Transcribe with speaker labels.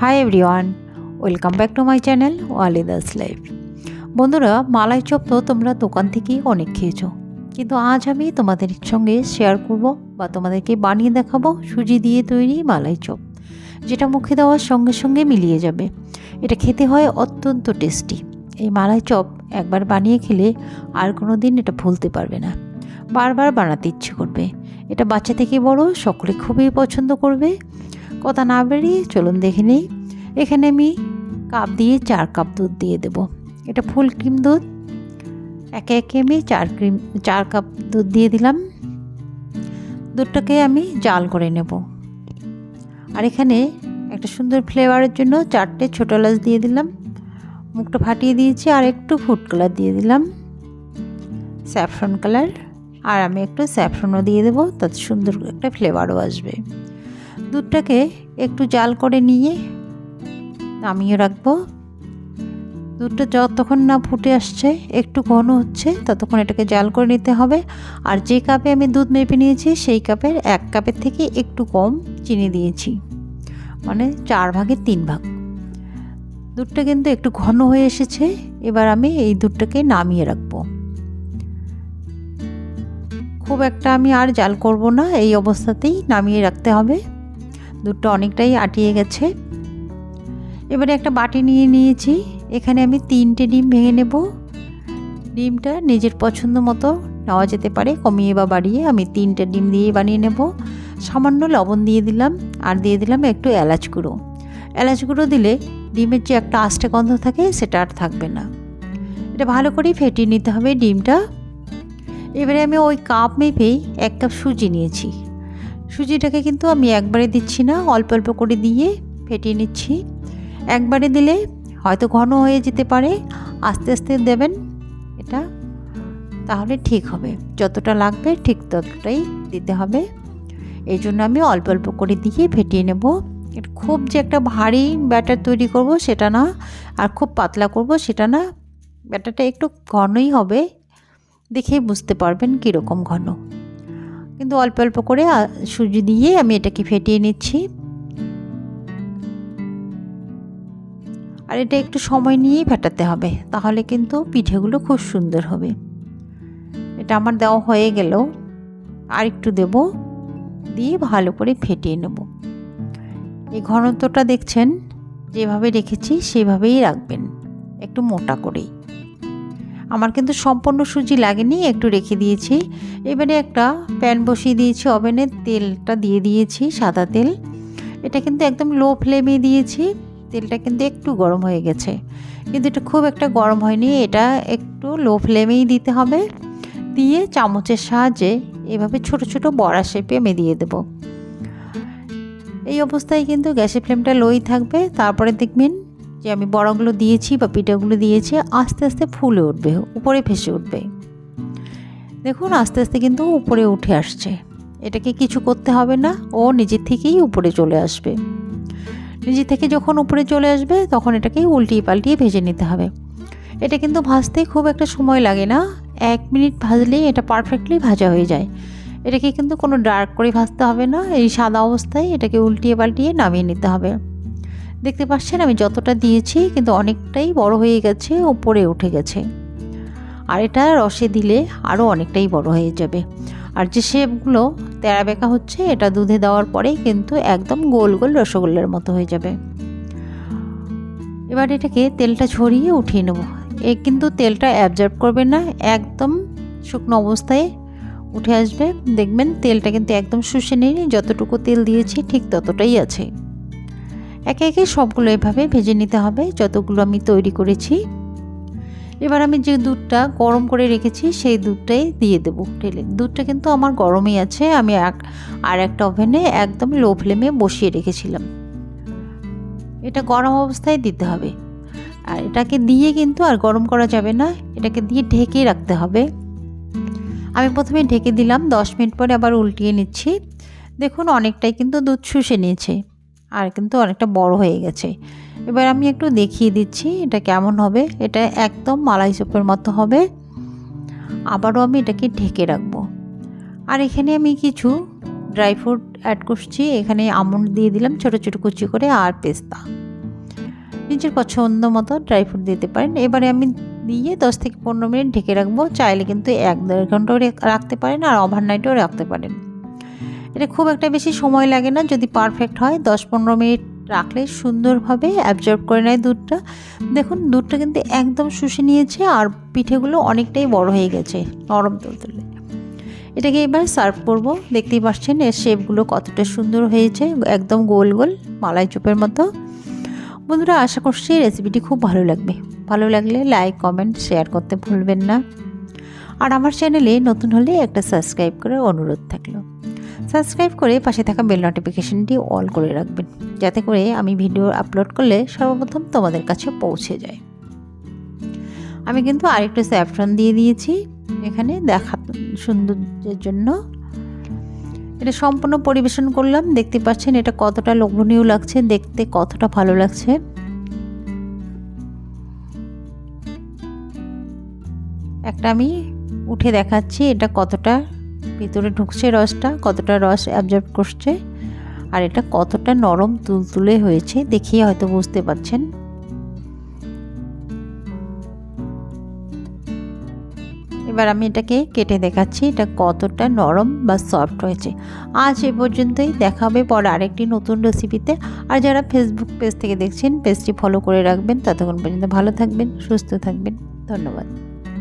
Speaker 1: Hi everyone welcome back to my channel ওয়ালিদাস life বন্ধুরা, malai chop তো তোমরা দোকান থেকেই অনেক খেয়েছো। কিন্তু আজ আমি তোমাদের সঙ্গে শেয়ার করব বা তোমাদেরকে বানিয়ে দেখাবো সুজি দিয়ে তৈরি মালাই চপ, যেটা মুখে দেওয়ার সঙ্গে সঙ্গে মিলিয়ে যাবে। এটা খেতে হয় অত্যন্ত টেস্টি এই মালাই চপ একবার বানিয়ে খেলে আর কোনো দিন এটা ভুলতে পারবে না। বারবার বানাতে ইচ্ছে করবে। এটা বাচ্চা থেকে বড়, সকলে খুবই পছন্দ করবে। কথা না বেরিয়ে চলুন দেখে নেই। এখানে আমি কাপ দিয়ে চার কাপ দুধ দিয়ে দেব। এটা ফুল ক্রিম দুধ। একে একে আমি চার ক্রিম, চার কাপ দুধ দিয়ে দিলাম। দুধটাকে আমি জাল করে নেব। আর এখানে একটা সুন্দর ফ্লেভারের জন্য চারটে ছোটো এলাচ দিয়ে দিলাম। মুখটা ফাটিয়ে দিয়েছি আর একটু ফুড কালার দিয়ে দিলাম। Saffron colour. আর আমি একটু স্যাফরনও দিয়ে দেবো, তাতে সুন্দর একটা ফ্লেভারও আসবে। দুধটাকে একটু জাল করে নিয়ে নামিয়ে রাখব। দুধটা যতক্ষণ না ফুটে আসছে, একটু ঘন হচ্ছে, ততক্ষণ এটাকে জাল করে নিতে হবে। আর যে কাপে আমি দুধ মেপে নিয়েছি, সেই কাপের এক কাপের থেকে একটু কম চিনি দিয়েছি। মানে চার ভাগের তিন ভাগ। দুধটা কিন্তু একটু ঘন হয়ে এসেছে, এবার আমি এই দুধটাকে নামিয়ে রাখব। খুব একটা আমি আর জাল করব না, এই অবস্থাতেই নামিয়ে রাখতে হবে। দুধটা অনেকটাই আটিয়ে গেছে। এবারে একটা বাটি নিয়ে নিয়েছি। এখানে আমি তিনটে ডিম ভেঙে নেব। ডিমটা নিজের পছন্দ মতো নেওয়া যেতে পারে, কমিয়ে বা বাড়িয়ে আমি তিনটে ডিম দিয়ে বানিয়ে নেব। সামান্য লবণ দিয়ে দিলাম আর দিয়ে দিলাম একটু এলাচ গুঁড়ো। এলাচ গুঁড়ো দিলে ডিমের যে একটা আষ্টে গন্ধ থাকে সেটা আর থাকবে না। এটা ভালো করেই ফেটিয়ে নিতে হবে ডিমটা। এবারে আমি ওই কাপ মেপেই এক কাপ সুজি নিয়েছি। সুজিটাকে কিন্তু আমি একবারে দিচ্ছি না, অল্প অল্প করে দিয়ে ফেটিয়ে নিচ্ছি। একবারে দিলে হয়তো ঘন হয়ে যেতে পারে, আস্তে আস্তে দেবেন এটা, তাহলে ঠিক হবে। যতটা লাগবে ঠিক ততটাই দিতে হবে। এই জন্য আমি অল্প অল্প করে দিয়ে ফেটিয়ে নেব। খুব যে একটা ভারী ব্যাটার তৈরি করব সেটা না, আর খুব পাতলা করব সেটা না, ব্যাটারটা একটু ঘনই হবে, দেখেই বুঝতে পারবেন কীরকম ঘন। কিন্তু অল্প অল্প করে সুজি দিয়ে আমি এটাকে ফেটিয়ে নিচ্ছি। আর এটা একটু সময় নিয়েই ফেটাতে হবে, তাহলে কিন্তু পিঠেগুলো খুব সুন্দর হবে। এটা আমার দেওয়া হয়ে গেল। আর একটু দেব, দিয়ে ভালো করে ফেটিয়ে নেব। এই ঘনত্বটা দেখছেন, যেভাবে রেখেছি সেভাবেই রাখবেন, একটু মোটা করেই। আমার কিন্তু সম্পূর্ণ সুজি লাগেনি, একটু রেখে দিয়েছি। এবারে একটা প্যান বসিয়ে দিয়েছি ওভেনে, তেলটা দিয়ে দিয়েছি, সাদা তেল। এটা কিন্তু একদম লো ফ্লেমে দিয়েছি, তেলটা কিন্তু একটু গরম হয়ে গেছে। কিন্তু এটা খুব একটা গরম হয়নি, এটা একটু লো ফ্লেমেই দিতে হবে। দিয়ে চামচের সাহায্যে এভাবে ছোট ছোট বড়া শেপে আমি দিয়ে দেবো। এই অবস্থায় কিন্তু গ্যাসের ফ্লেমটা লোই থাকবে। তারপরে দেখবেন যে আমি বড়াগুলো দিয়েছি বা পিঠাগুলো দিয়েছি, আস্তে আস্তে ফুলে উঠবে, উপরে ভেসে উঠবে। দেখুন, আস্তে আস্তে কিন্তু উপরে উঠে আসছে। এটাকে কিছু করতে হবে না, ও নিজের থেকেই উপরে চলে আসবে। নিজে থেকে যখন উপরে চলে আসবে, তখন এটাকে উল্টিয়ে পাল্টিয়ে ভেজে নিতে হবে। এটা কিন্তু ভাজতে খুব একটা সময় লাগে না। এক মিনিট ভাজলেই এটা পারফেক্টলি ভাজা হয়ে যায়। এটাকে কিন্তু কোনো ডার্ক করে ভাজতে হবে না, এই সাদা অবস্থায় এটাকে উল্টিয়ে পাল্টিয়ে নামিয়ে নিতে হবে। দেখতে পাচ্ছেন, আমি যতটা দিয়েছি, কিন্তু অনেকটাই বড় হয়ে গেছে ওপরে উঠে গেছে। আর এটা রসে দিলে আরও অনেকটাই বড় হয়ে যাবে। আর যে শেপগুলো তেরা বেঁকা হচ্ছে, এটা দুধে দেওয়ার পরেই কিন্তু একদম গোল গোল রসগোল্লার মতো হয়ে যাবে। এবার এটাকে তেলটা ছড়িয়ে উঠিয়ে নেব। এ কিন্তু তেলটা অ্যাবজর্ব করবে না, একদম শুকনো অবস্থায় উঠে আসবে। দেখবেন তেলটা কিন্তু একদম শুষে নেই যতটুকু তেল দিয়েছি ঠিক ততটাই আছে। একে একে সবগুলো এভাবে ভেজে নিতে হবে, যতগুলো আমি তৈরি করেছি। এবার আমি যে দুধটা গরম করে রেখেছি, সেই দুধটাই দিয়ে দেবো ঢেলে দুধটা কিন্তু আমার গরমই আছে, আমি এক আর একটা ওভেনে একদম লো ফ্লেমে বসিয়ে রেখেছিলাম। এটা গরম অবস্থায় দিতে হবে। আর এটাকে দিয়ে কিন্তু আর গরম করা যাবে না, এটাকে দিয়ে ঢেকে রাখতে হবে। আমি প্রথমে ঢেকে দিলাম, দশ মিনিট পরে আবার উল্টিয়ে নিচ্ছি। দেখুন, অনেকটাই কিন্তু দুধ শুষে নিয়েছে, আর কিন্তু অনেকটা বড় হয়ে গেছে। এবার আমি একটু দেখিয়ে দিচ্ছি এটা কেমন হবে। এটা একদম মালাই চপের মতো হবে। আবারও আমি এটাকে ঢেকে রাখব। আর এখানে আমি কিছু ড্রাই ফ্রুট অ্যাড করছি। এখানে আমন্ড দিয়ে দিলাম ছোটো ছোটো কুচি করে আর পেস্তা। নিজের পছন্দ মতো ড্রাই ফ্রুট দিতে পারেন। এবারে আমি দিয়ে দশ থেকে পনেরো মিনিট ঢেকে রাখব। চাইলে কিন্তু এক দেড় ঘন্টাও রাখতে পারেন আর ওভারনাইটও রাখতে পারেন। এটা খুব একটা বেশি সময় লাগে না। যদি পারফেক্ট হয়, দশ পনেরো মিনিট রাখলে সুন্দরভাবে অ্যাবজর্ব করে নেয় দুধটা। দেখুন, দুধটা কিন্তু একদম শুষে নিয়েছে আর পিঠেগুলো অনেকটাই বড় হয়ে গেছে নরম তুলতুলে এটাকে এবার সার্ভ করব। দেখতেই পাচ্ছেন, এর শেপগুলো কতটা সুন্দর হয়েছে, একদম গোল গোল, মালাই চুপের মতো। বন্ধুরা, আশা করছি রেসিপিটি খুব ভালো লাগবে। ভালো লাগলে লাইক কমেন্ট শেয়ার করতে ভুলবেন না। আর আমার চ্যানেলে নতুন হলে একটা সাবস্ক্রাইব করার অনুরোধ থাকল। সাবস্ক্রাইব করে পাশে থাকা বেল নোটিফিকেশনটি অল করে রাখবেন, যাতে করে আমি ভিডিও আপলোড করলে সর্বপ্রথম তোমাদের কাছে পৌঁছে যায়। আমি কিন্তু আরেকটু স্যাফরন দিয়ে দিয়েছি, এখানে দেখা সৌন্দর্যের জন্য। এটা সম্পূর্ণ পরিবেশন করলাম, দেখতে পাচ্ছেন এটা কতটা লোভনীয় লাগছে, দেখতে কতটা ভালো লাগছে। একটা আমি উঠে দেখাচ্ছি এটা কতটা ভিতরে ঢুকছে রসটা, কতটা রস অ্যাবজর্ব করছে, আর এটা কতটা নরম তুলতুলে হয়েছে দেখিয়ে হয়তো বুঝতে পারছেন। এবার আমি এটাকে কেটে দেখাচ্ছি, এটা কতটা নরম বা সফট হয়েছে। আজ এ পর্যন্তই, দেখা হবে পরে আরেকটি নতুন রেসিপিতে আর যারা ফেসবুক পেজ থেকে দেখছেন পেজটি ফলো করে রাখবেন। ততক্ষণ পর্যন্ত ভালো থাকবেন, সুস্থ থাকবেন। ধন্যবাদ।